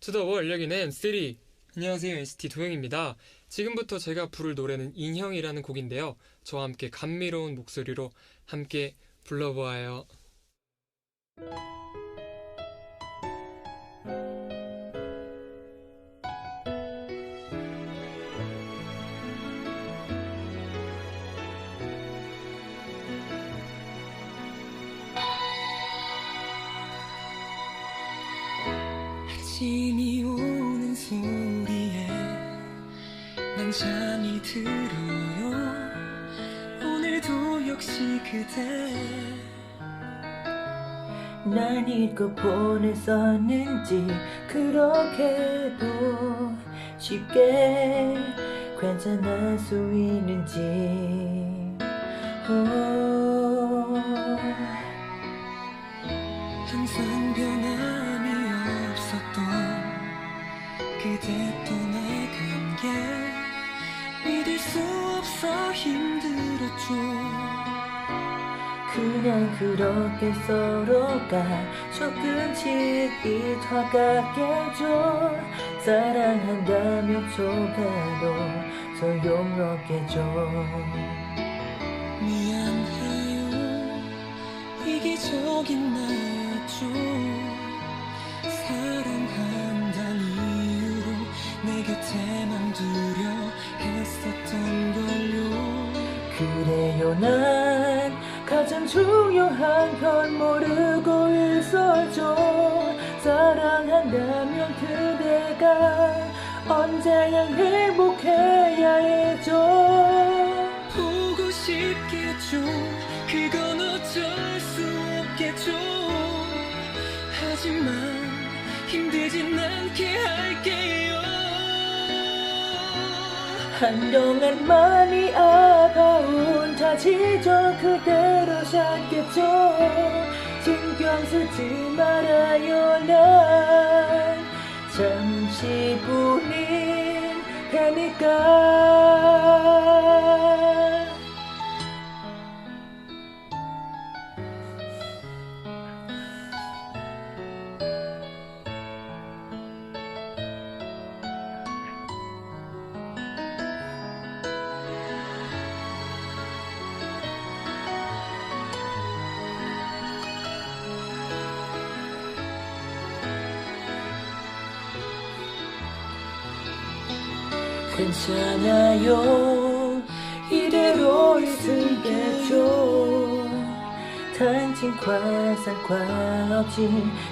투더월 여기는 3 안녕하세요 NCT 도영입니다. 지금부터 제가 부를 노래는 인형이라는 곡인데요. 저와 함께 감미로운 목소리로 함께 불러보아요 아침이 오는 소리에 난 잠이 들어요. 오늘도 역시 그대. 날 잊고 보냈었는지 그렇게도 쉽게 괜찮을 수 있는지. 오. 항상 변함이 없었던 그대 떠나간 게 믿을 수 없어 힘들었죠. 그냥 그렇게 서로가 조금씩 잊어가겠죠. 사랑한다면 조금도 소용없겠죠. 미안해요. 이기적인 나였죠 사랑한다는 이유로 내 곁에만 두려 했었던 걸요. 그래요 난 가장 중요한 건 모르고 있었죠 사랑한다면 그대가 언제나 행복해야 해죠 보고 싶겠죠. 그건 어쩔 수 없겠죠. 하지만 힘들진 않게 할게요. 한동안 많이 아파온 다지죠. 그대로 찾겠죠. 신경 쓰지 말아요 난. 잠시 뿐인 테니까 괜찮아요. 이대로 있을게죠 단칭과 상관없이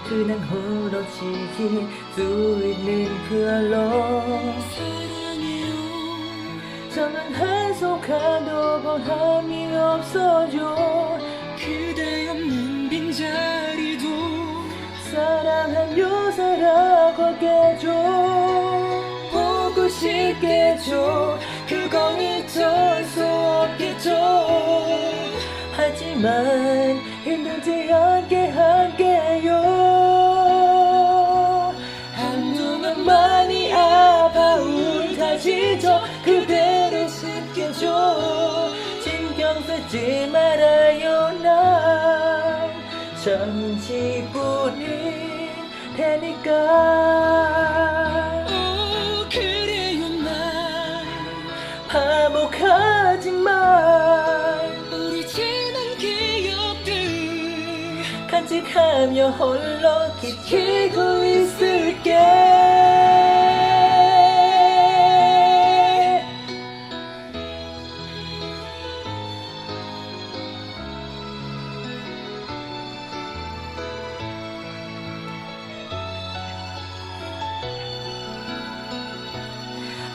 그냥 흐러지길 수 있는 그얼로. 사랑해요 저는 한속하도 보람이 없어져 싶겠죠 그건 어쩔 수 없겠죠. 하지만 힘들지 않게 할게요. 한동안 많이 아파온 다시죠. 그대를 찾겠죠 신경 쓰지 말아요 난. 잠시뿐인 테니까 화목하지만 우리 지난 기억들 간직하며 홀로 지키고 있을게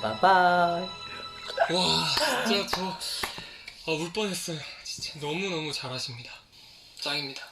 빠빠이 와 진짜 저 아, 울 뻔했어요. 진짜 너무 너무 잘하십니다. 짱입니다.